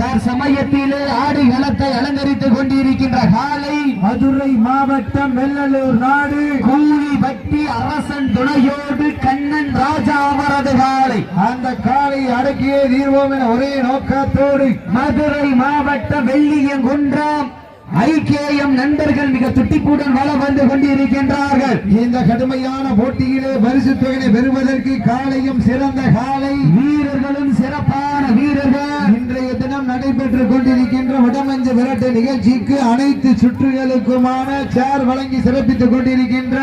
தற்சமயத்திலே ஆடு களத்தை அலங்கரித்துக் கொண்டிருக்கின்ற காலை மதுரை மாவட்டம் வெள்ளலூர் நாடு. கூலி பட்டி அரசன் துணையோடு கண்ணன் ராஜா அவரது காலை. அந்த காலை அடக்கியே தீர்வோம் என ஒரே நோக்கத்தோடு மதுரை மாவட்டம் வெள்ளியங்குன்றம் ஐகேஎம் நண்பர்கள் மிக துட்டிப்புடன் வள வந்து கொண்டிருக்கின்றார்கள். இந்த கடுமையான போட்டியிலே பரிசு தொகையை பெறுவதற்கு காலையும் சிறந்த காலை. வீரர்களும் சிறப்பான வீரர்கள். நடைபெற்றுக் கொண்டிருக்கின்ற வடமஞ்ச விரட்டு நிகழ்ச்சிக்கு அனைத்து சுற்றுகளுக்குமான சேர் வழங்கி சிறப்பித்துக் கொண்டிருக்கின்ற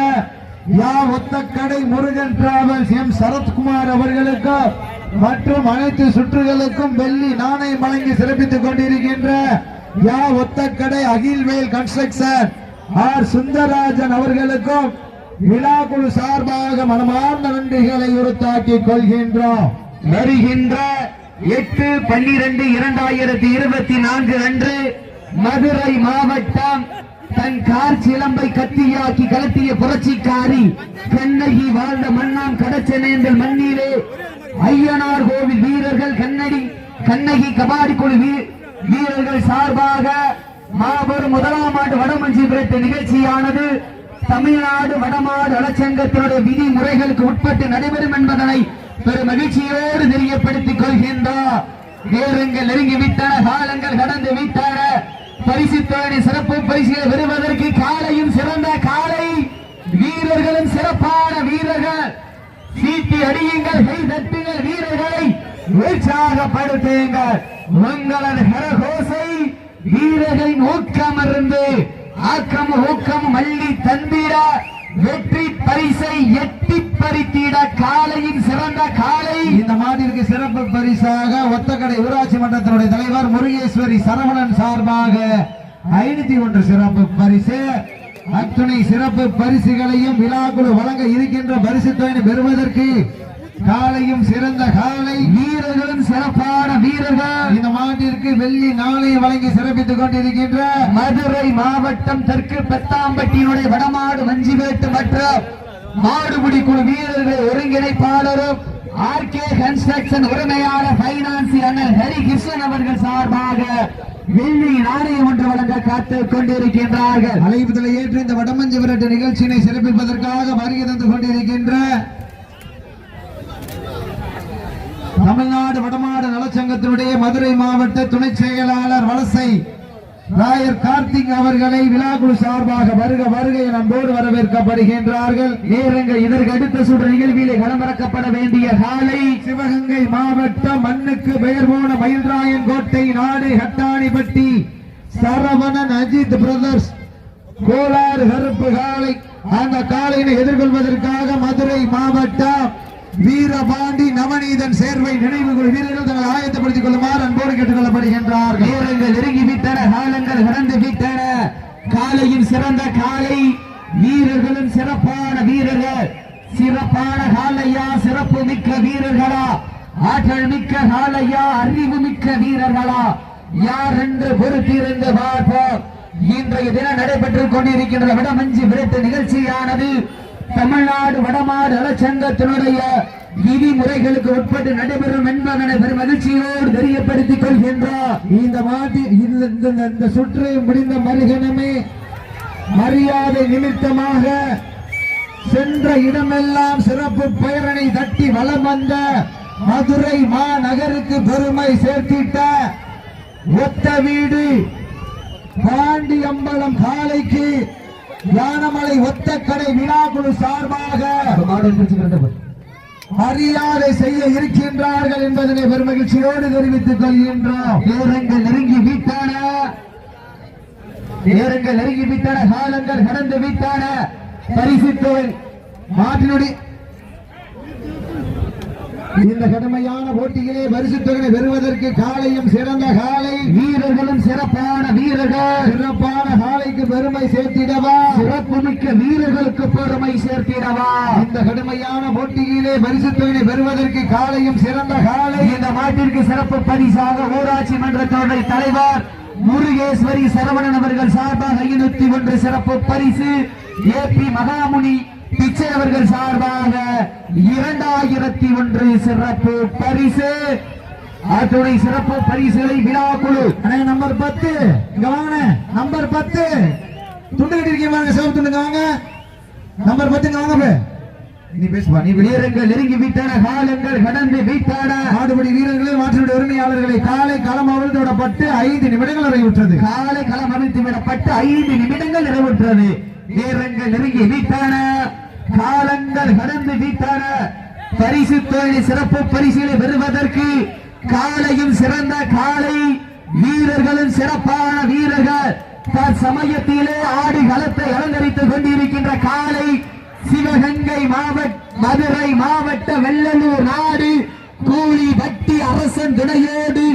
யா ஒத்தக்கடை முருகன் டிராவல்ஸ் எம் சரத்குமார் அவர்களுக்கு மற்றும் அனைத்து சுற்றுகளுக்கும் வெள்ளி நாணயம் வழங்கி சிறப்பித்துக் கொண்டிருக்கின்ற யா ஒத்தக்கடை அகில்வேல் கன்ஸ்ட்ரக்ஷன் ஆர் சுந்தரராஜன் அவர்களுக்கும் விழாக்குழு சார்பாக மனமார்ந்த நன்றிகளை உறுத்தாக்கிக் கொள்கின்றோம். வருகின்ற எட்டு பன்னிரண்டு இரண்டாயிரத்தி இருபத்தி நான்கு அன்று மதுரை மாவட்டம் தன் கார் சிலம்பை கத்தியாக்கி கலத்திய புரட்சிக்காரி கண்ணகி வாழ்ந்த மண்ணாம் கடச்சனேந்தல் மண்ணிலே ஐயனார் கோவில் வீரர்கள் கண்ணடி கண்ணகி கபாடி குழு வீரர்கள் சார்பாக மாபெரும் முதலாம் ஆண்டு வடமஞ்சி விரட்டு நிகழ்ச்சியானது. தமிழ்நாடு வடமாடு நலச்சங்கத்தினுடைய விதிமுறைகளுக்கு உட்பட்டு நடைபெறும் என்பதனை பெரு மகிழ்ச்சியோடு தெரியப்படுத்திக் கொள்கின்றார் நேரங்கள் நெருங்கிவிட்டன காலங்கள் கடந்து விட்டன. பரிசு சிறப்பு பரிசுகளை பெறுவதற்கு காலையும் சிறந்த காலை. வீரர்களும் சிறப்பான வீரர்கள். சீட்டி அடியுங்கள் கை தட்டுங்கள் வீரர்களை. உற்சாகப்படுத்துங்கள். உங்களது கரகோசை வீரர்களின் ஊக்கம் இருந்து ஆக்கம் ஊக்கம் மல்லி தந்திர வெற்றி பரிசை எட்டு சிறந்த காலை இந்த மாட்டிற்கு சிறப்பு பரிசாக ஒத்தக்கடை ஊராட்சி மன்றத்தினுடைய தலைவர் முருகேஸ்வரி சரவணன் சார்பாக ஐநூத்தி ஒன்று சிறப்பு பரிசு. அத்துணை சிறப்பு பரிசுகளையும் விழாக்குழு வழங்க இருக்கின்ற பரிசு தொகையை பெறுவதற்கு காலையும் சிறந்த காலை வீரர்களும் சிறப்பான வீரர்கள். இந்த மாட்டிற்கு வெள்ளி நாளை வழங்கி சிறப்பித்துக் கொண்டிருக்கின்ற மதுரை மாவட்டம் தெற்கு பெத்தாம்பட்டியினுடைய வடமாடு வஞ்சிவேட்டு மற்றும் மாடுபிடி குழு வீரர்கள் ஒருங்கிணைப்பாளரும் ஆர்கே கன்ஸ்ட்ரக்ஷன் உரிமையாளர் பைனான்ஸ் அண்ணன் ஹரி கிருஷ்ணன் அவர்கள் சார்பாக வெள்ளி நாணயம் ஒன்று வழங்க காத்துக் கொண்டிருக்கின்றார்கள். அழைப்புதலை ஏற்று இந்த வடமஞ்சு விரட்டு நிகழ்ச்சியினை சிறப்பிப்பதற்காக வருகை தந்து கொண்டிருக்கின்ற தமிழ்நாடு வடமாடு நலச்சங்கத்தினுடைய மதுரை மாவட்ட துணை செயலாளர் வலசை நாயர் கார்த்திக் அவர்களை விழாக்குழு சார்பாக வருக வருக என அன்போடு வரவேற்கப்படுகின்றார்கள். நேரங்க இதற்கு அடுத்த சுற்று நிகழ்விலே களமிறக்கப்பட வேண்டிய காலை சிவகங்கை மாவட்டம் மண்ணுக்கு பெயர் போன மயில்ராயன் கோட்டை நாடு ஹட்டாணிப்பட்டி சரவணன் அஜித் பிரதர்ஸ் கோலாறு கருப்பு காலை அந்த காலையினை எதிர்கொள்வதற்காக மதுரை மாவட்டம் வீரபாண்டி நவநீதன் சேர்வை நினைவுகள் வீரர்கள் தங்களை ஆயத்தப்படுத்திக் கொள்ளுமாறு அன்போடு கேட்டுக் கொள்ளப்படுகின்றார்கள் நேரங்கள் நெருங்கி விட்டன காலங்கள் கடந்து விட்டன. காலையின் சிறந்த காலை வீரர்களும் சிறப்பான வீரர்கள். சிறப்பான காலையா சிறப்பு மிக்க வீரர்களா? ஆற்றல் மிக்க காலையா அறிவு மிக்க வீரர்களா? யார் என்று பொறுத்திருந்து பார்ப்போம். இன்றைய தினம் நடைபெற்றுக் கொண்டிருக்கின்ற விடமஞ்சி விரட்டு நிகழ்ச்சியானது தமிழ்நாடு வடமாடு நலச்சங்கத்தினுடைய விதிமுறைகளுக்கு உட்பட்டு நடைபெறும் என்பதனை பெரும் மகிழ்ச்சியோடு தெரியப்படுத்திக் கொள்கின்றார். இந்த மாட்டி இந்த இந்த- இந்த சுற்று முடிந்த மறுகணமே மரியாதை நிமித்தமாக சென்ற இடமெல்லாம் சிறப்பு பெயரனை தட்டி வலம் வந்த மதுரை மாநகருக்கு பெருமை சேர்த்திட்ட ஒத்த வீடு பாண்டி அம்பலம் காலைக்கு யானமலை ஒத்த கடை விழாக்குழு சார்பாக மரியாதை செய்ய இருக்கின்றார்கள் என்பதனை பெருமகிழ்ச்சியோடு தெரிவித்துக் கொள்கின்றோம். நேரங்கள் நெருங்கி விட்டன நேரங்கள் நெருங்கி விட்டன காலங்கள் கடந்து விட்டன பரிசு தொகை மாட்டினுடைய இந்த கடுமையான போட்டியிலே பரிசு தொகை பெறுவதற்கு காலையும் சிறந்த காலை. வீரர்களும் சிறப்பான வீரர்கள். சிறப்பான காலைக்கு பெருமை சேர்த்திடவா? சிறப்புமிக்க வீரர்களுக்கு பெருமை சேர்த்திடவா? இந்த கடுமையான போட்டியிலே பரிசு தொகை பெறுவதற்கு காலையும் சிறந்த காலை. இந்த மாட்டிற்கு சிறப்பு பரிசாக ஊராட்சி மன்றத்தோடைய தலைவர் முருகேஸ்வரி சரவணன் அவர்கள் சார்பாக ஐநூத்தி ஒன்று சிறப்பு பரிசு. ஏ பி மகாமுனி பிச்சை அவர்கள் சார்பாக இரண்டாயிரத்தி ஒன்று சிறப்பு பரிசு. அத்துணை சிறப்பு பரிசுகளை விழா குழு நம்பர் பத்து. இங்க வாங்கண்ணே நம்பர் பத்து. துண்டு கட்டி இருக்கீங்க வாங்க சிவப்பு துண்டுங்க வாங்க. நம்பர் பத்துங்க வாங்க. நீ பேசுப்பா நீ வீரர்கள் நெருங்கி விட்டன காலங்கள் கடந்து விட்டன. மாடுபடி வீரர்களே மாற்றுடைய உரிமையாளர்களை காலை களம் அவிழ்ந்து விடப்பட்டு ஐந்து நிமிடங்கள் நிறைவுற்றது. காலை களம் அமைத்து விடப்பட்டு ஐந்து நிமிடங்கள் நிறைவுற்றது. வீரர்கள் நெருங்கி விட்டன. காலங்கள் கடந்து விட்டன பரிசு தொழில் சிறப்பு பரிசுகளை பெறுவதற்கு காலையும் சிறந்த காலை வீரர்களும் சிறப்பான வீரர்கள் சமயத்திலே ஆடி களத்தை அலங்கரித்துக் கொண்டிருக்கின்ற காலை சிவகங்கை மாவட்ட மதுரை மாவட்ட வெள்ளலூர் நாடு கூலி வட்டி அரசன் துணையோடு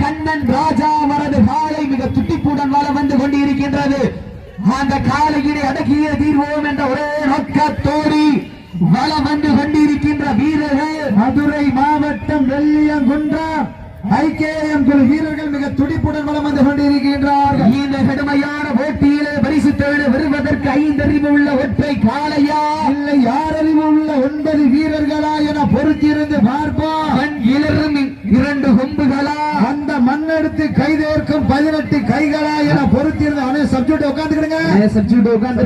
கண்ணன் ராஜா அவரது காலை மிக துட்டிப்புடன் வளம் வந்து கொண்டிருக்கின்றது. அந்த காலையினை அடக்கிய தீர்வோம் என்ற ஒரே நோக்கத்தோடு வளம் வந்து கொண்டிருக்கின்ற வீரர்கள் மதுரை மாவட்டம் வெள்ளியங்குன்றம். ஐகேஎம் குழு வீரர்கள் மிக துடிப்புடன் வளம் வந்து கொண்டிருக்கின்றார்கள். இந்த கடுமையான போட்டியிலே பரிசு தேடு வருவதற்கு ஐந்தறிவு உள்ள ஒற்றை காளையா இல்லை யாரறிவு உள்ள ஒன்பது வீரர்களா என பொறுத்திருந்து பார்ப்போம் மண் இளரும் இரண்டு கொம்புகளா மண்ணெடுத்து கைதேர்க்கும் பதினெட்டு கைகளா என பொறுத்திருந்து அவனே சப்ஜெக்ட் உட்காந்துக்கிடுங்க சப்ஜெக்ட் உட்கார்ந்து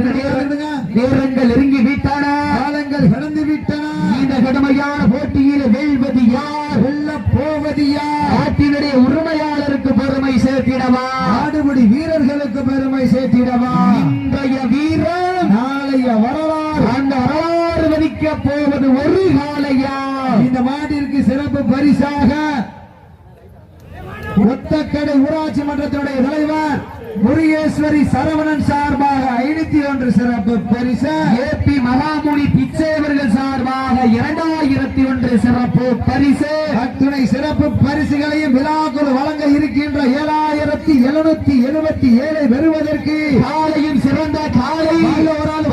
நேரங்கள் நெருங்கி விட்டான. காலங்கள் கடந்து விட்டன. இந்த கடுமையான போட்டியில வெல்வது யார்? வெல்ல போவது யார்? நாட்டினுடைய உரிமையாளருக்கு பெருமை சேர்த்திடவா? ஆடுபடி வீரர்களுக்கு பெருமை சேர்த்திடவா? இன்றைய வீரன் நாளைய வரலாறு. அந்த வரலாறு வதிக்க போவது ஒரு காலையா இந்த மாட்டிற்கு சிறப்பு பரிசாக ஒத்தக்கடை ஊராட்சி மன்றத்தினுடைய தலைவர் முருகேஸ்வரி சரவணன் சார்பாக ஐநூத்தி ஒன்று சிறப்பு பரிசு. ஏபி மகாமுனி பிச்சை அவர்கள் சார்பாக இரண்டாயிரத்தி ஒன்று சிறப்பு பரிசு. அத்துணை சிறப்பு பரிசுகளையும் விழாக்குள் வழங்க இருக்கின்ற ஏழாயிரத்தி எழுநூத்தி எழுபத்தி ஏழை பெறுவதற்கு காலையும் சிறந்த காலை. ஒரு ஆளு,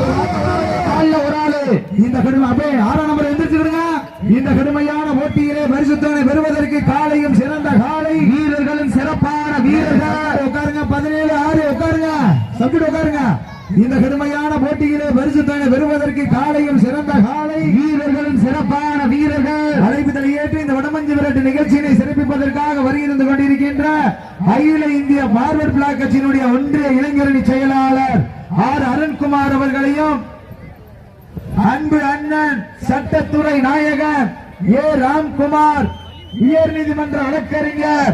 ஒரு ஆளு. இந்த கடுமை அப்படியே ஆறாம் நம்பர் எந்திரிச்சுக்கிடுங்க இந்த கடுமையா போட்டியிலே பரிசுத்தனை பெறுவதற்கு காலையும் சிறந்த காலை வீரர்களும் சிறப்பான வீரர்கள் உட்காருங்க பதினேழு ஆறு உட்காருங்க சப்ஜெக்ட் உட்காருங்க இந்த கடுமையான போட்டியிலே பரிசுத்தனை பெறுவதற்கு காலையும் சிறந்த காலை. வீரர்களும் சிறப்பான வீரர்கள். அழைப்புதலை ஏற்று இந்த வடமஞ்சு விரட்டு நிகழ்ச்சியினை சிறப்பிப்பதற்காக வருகிறது கொண்டிருக்கின்ற அகில இந்திய பார்வர்ட் பிளாக் கட்சியினுடைய ஒன்றிய இளைஞரணி செயலாளர் ஆர் அருண்குமார் அவர்களையும் அன்பு அண்ணன் சட்டத்துறை நாயகர் ஏ. ராம்குமார் உயர் நீதிமன்ற வழக்கறிஞர்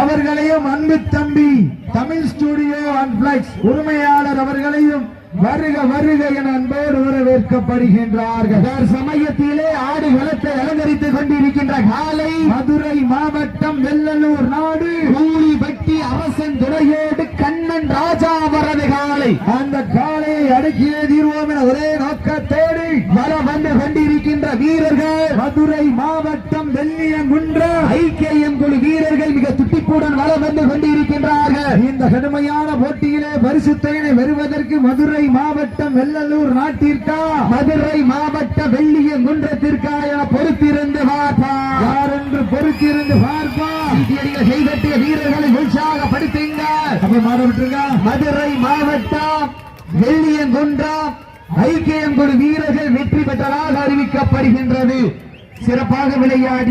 அவர்களையும் அன்பு தம்பி தமிழ் ஸ்டுடியோ அண்ட் பிளக்ஸ் உரிமையாளர் அவர்களையும் வருக வருக என அன்போடு வரவேற்கப்படுகின்றார்கள். சமயத்திலே ஆடு களத்தை அலங்கரித்துக் கொண்டிருக்கின்ற காலை மதுரை மாவட்டம் வெள்ளலூர் நாடு. கூலி பட்டி அரசன் துறையோடு கண்ணன் ராஜா வரது காலை. அந்த காளையை அடக்கியே தீர்வோம் என ஒரே நோக்கத்தோடு வலம் வந்து கொண்டிருக்கின்ற வீரர்கள் மதுரை மாவட்டம் வெள்ளியங்குன்றம் ஐக்கியம் குழு வீரர்கள் மிக துட்டிப்புடன் வலம் வந்து கொண்டிருக்கின்றார்கள். இந்த கடுமையான போட்டியிலே பரிசுத்தையினை வருவதற்கு மதுரை மாவட்டம் வெள்ளலூர் நாட்டிற்கா? மதுரை மாவட்ட வெள்ளிய குன்றத்திற்காக பொறுத்திருந்து பார்ப்பா. யார் என்று பொறுத்திருந்து செய்தட்டிய வீரர்களை உற்சாகப்படுத்துங்க. மதுரை மாவட்டம் வெள்ளியங்குன்றம் ஐக்கியம் குழு வீரர்கள் வெற்றி பெற்றதாக அறிவிக்கப்படுகின்றது. சிறப்பாக விளையாடி